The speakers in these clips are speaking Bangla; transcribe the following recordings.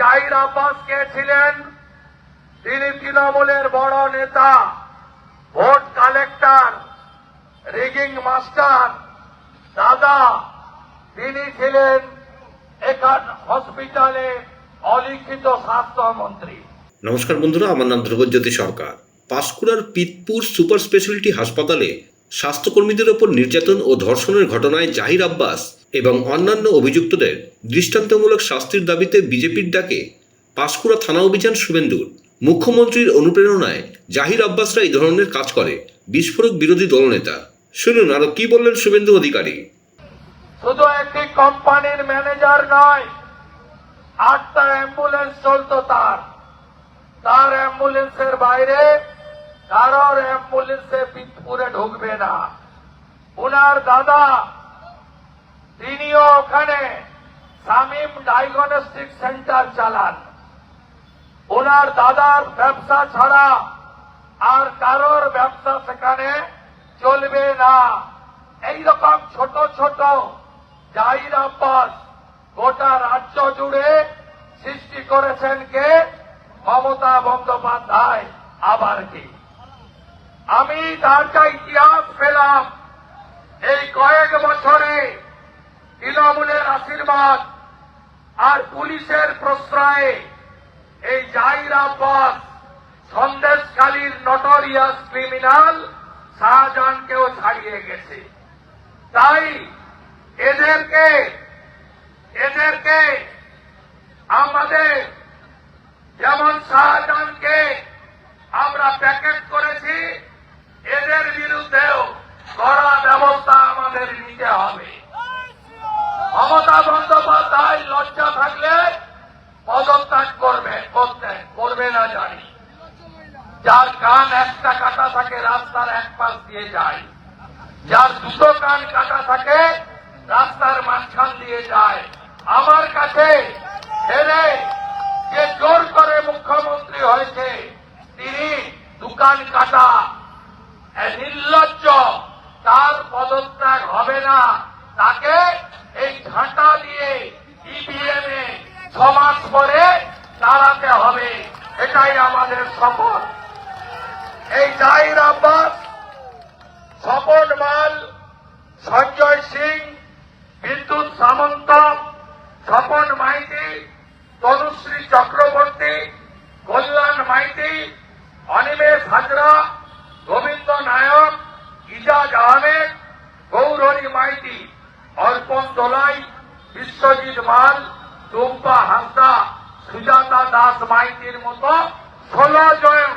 জাহির আব্বাস কে ছিলেন? তিনি তৃণমূলের বড় নেতা, ভোট কালেক্টর, রিগিং মাস্টার, দাদা। তিনি ছিলেন এখান হসপিটালে অলিখিত স্বাস্থ্যমন্ত্রী নমস্কার বন্ধুরা, আমার নাম ধ্রুবজ্যোতি সরকার। পাঁশকুড়ার পিতপুর সুপার স্পেশালিটি হাসপাতালে স্বাস্থ্যকর্মীদের ওপর নির্যাতন ও ধর্ষণের ঘটনায় জাহির আব্বাস এবং অন্যান্য অভিযুক্তদের দৃষ্টান্তমূলক শাস্তির দাবিতে বিজেপির ডাকে পাঁশকুড়া থানা অভিযান শুভেন্দুর। মুখ্যমন্ত্রীর অনুপ্রেরণায় জাহির আব্বাসরা এই ধরনের কাজ করে, বিস্ফোরক বিরোধী দলনেতা। শুনুন, আরও কি বললেন শুভেন্দু অধিকারী? শুধু একটি কোম্পানির ম্যানেজার নয়, আটটা অ্যাম্বুলেন্স চলতো তার। তার অ্যাম্বুলেন্সের বাইরে কারোর অ্যাম্বুলেন্সে পিতপুরে ঢুকবে না। উনার দাদা তিনিও ওখানে সামিম ডায়াগনস্টিক সেন্টার চালান। ওনার দাদার ব্যবসা ছাড়া আর কারোর ব্যবসা সেখানে চলবে না। এইরকম ছোট ছোট জাহির আব্বাস গোটা রাজ্য জুড়ে সৃষ্টি করেছেন কে? মমতা বন্দ্যোপাধ্যায় আবার কি? আমি তার যা ইতিহাস পেলাম। এই কয়েক বছরে তৃণমূলের আশীর্বাদ আর পুলিশের প্রশ্রয়ে এই জাহির আব্বাস, সন্দেশখালীর নটোরিয়াস ক্রিমিনাল শাহজাহানকেও ছাড়িয়ে গেছে। তাই এদেরকে এদেরকে আমাদের যেমন শাহজাহানকে আমরা প্যাকেট করেছি, এদের বিরুদ্ধেও কড়া ব্যবস্থা আমাদের নিতে হবে। মমতা বন্দ্যোপাধ্যায় লজ্জা থাকলে পদত্যাগ করবে, করতে, করবে না জানি যার কান একটা কাটা থাকে, রাস্তার এক পাশ দিয়ে যায়। যার দুটো কান কাটা থাকে, রাস্তার মাঝখান দিয়ে যায়। আমার কাছে হেরে যে জোর করে মুখ্যমন্ত্রী হয়েছে, তিনি দোকান কাটা। নির্লজ্জ, তার পদত্যাগ হবে না। তাকে এই ঝাঁটা দিয়ে ইভিএম এ ছমাস পরে দাঁড়াতে হবে। এটাই আমাদের শপথ। এই জাহির আব্বাস স্বপন মাল, সঞ্জয় সিং, বিদ্যুৎ সামন্ত, স্বপন মাইতি, তনুশ্রী চক্রবর্তী, কল্যাণ মাইতি, অনিমেষ হাজরা, গোবিন্দ নায়ক, ইজাজ আহমেদ অর্পণ দোলাই বিশ্বজিৎ মাল টুম্পা হাসদা সুজাতা দাস মাইতির মতো ষোলো জন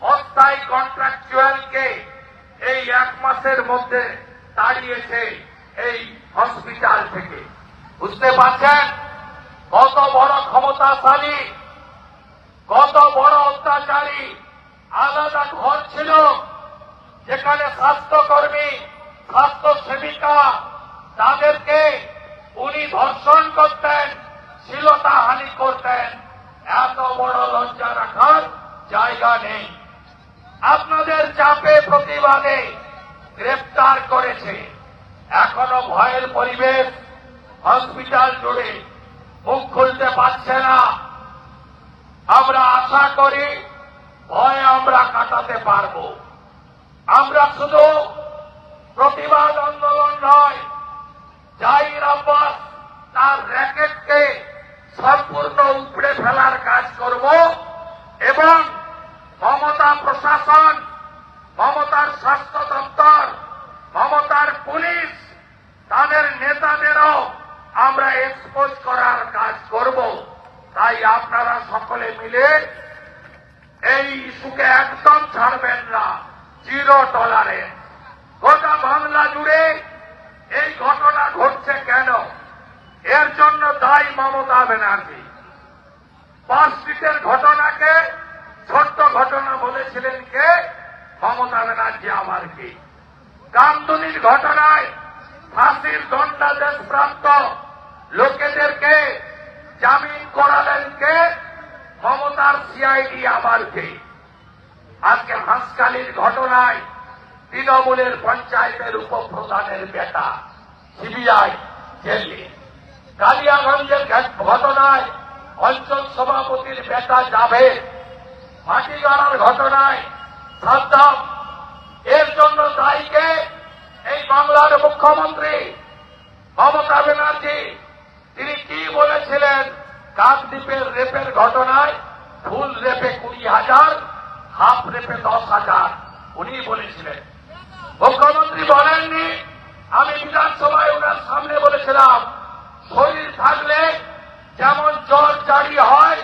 অস্থায়ী কন্ট্রাকচুয়ালকে এই এক মাসের মধ্যে দাঁড়িয়েছে এই হসপিটাল থেকে। বুঝতে পারছেন? কত বড় ক্ষমতাশালী, কত বড় অত্যাচারী, আলাদা ঘর ছিল, যেখানে স্বাস্থ্যকর্মী স্বাস্থ্য সেবিকা তাদেরকে উনি ধর্ষণ করতেন শ্লীলতা হানি করতেন। এত বড় লজ্জা রাখার জায়গা নেই। আপনাদের চাপে, প্রতিবাদে গ্রেফতার করেছে। এখনও ভয়ের পরিবেশ হসপিটাল জুড়ে। মুখ খুলতে পারছে না। আমরা আশা করি ভয় আমরা কাটাতে পারব। আমরা শুধু প্রতিবাদ আন্দোলন নয় জাহির আব্বাস তার র্যাকেটকে সম্পূর্ণ উপড়ে ফেলার কাজ করব এবং মমতা প্রশাসন, মমতার স্বাস্থ্য দপ্তর, মমতার পুলিশ, তাদের নেতাদেরও আমরা এক্সপোজ করার কাজ করব। তাই আপনারা সকলে মিলে এই ইস্যুকে একদম ছাড়বেন না, জিরো ডলারে গোটা বাংলা জুড়ে এই ঘটনা ঘটছে কেন এর জন্য দায়ী মমতা ব্যানার্জি। পাঁচ স্ট্রিটের ঘটনাকে ছোট্ট ঘটনা বলেছিলেন কে? মমতা ব্যানার্জি আমার কি? কামদুনির ঘটনায় ফাঁসির দণ্ডাদেশ প্রাপ্ত লোকেদেরকে জামিন করালেন কে? মমতার সিআইডি আবার কে? আজকে হাঁসকালির ঘটনায় তৃণমূলের পঞ্চায়েতের উপপ্রধানের বেটা, সিবিআই জেলে। কালিয়াগঞ্জের ঘটনায় অঞ্চল সভাপতির বেটা যাবে। মাটি গাড়ার ঘটনায় সাদ্দাম এর জন্য দায়ীকে এই বাংলার মুখ্যমন্ত্রী মমতা ব্যানার্জি। তিনি কি বলেছিলেন? কাকদ্বীপের রেপের ঘটনায় ফুল রেপে কুড়ি হাজার, হাফ রেপে দশ হাজার। উনি বলেছিলেন। মুখ্যমন্ত্রী বলেননি, আমি বিধানসভায় ওনার সামনে বলেছিলাম শরীর থাকলে যেমন জ্বর, জারি হয়,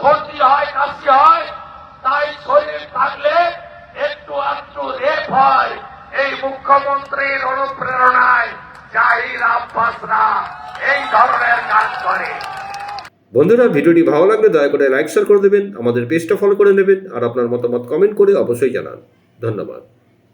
সর্দি হয়, কাশি হয়, তাই শরীর থাকলে একটু একটু রেপ হয়। এই মুখ্যমন্ত্রীর অনুপ্রেরণায় জাহির আব্বাসরা এই ধরনের কাজ করে। বন্ধুরা, ভিডিওটি ভালো লাগলে দয়া করে লাইক শেয়ার করে দেবেন, আমাদের পেজটা ফলো করে নেবেন, আর আপনার মতামত কমেন্ট করে অবশ্যই জানান। ধন্যবাদ।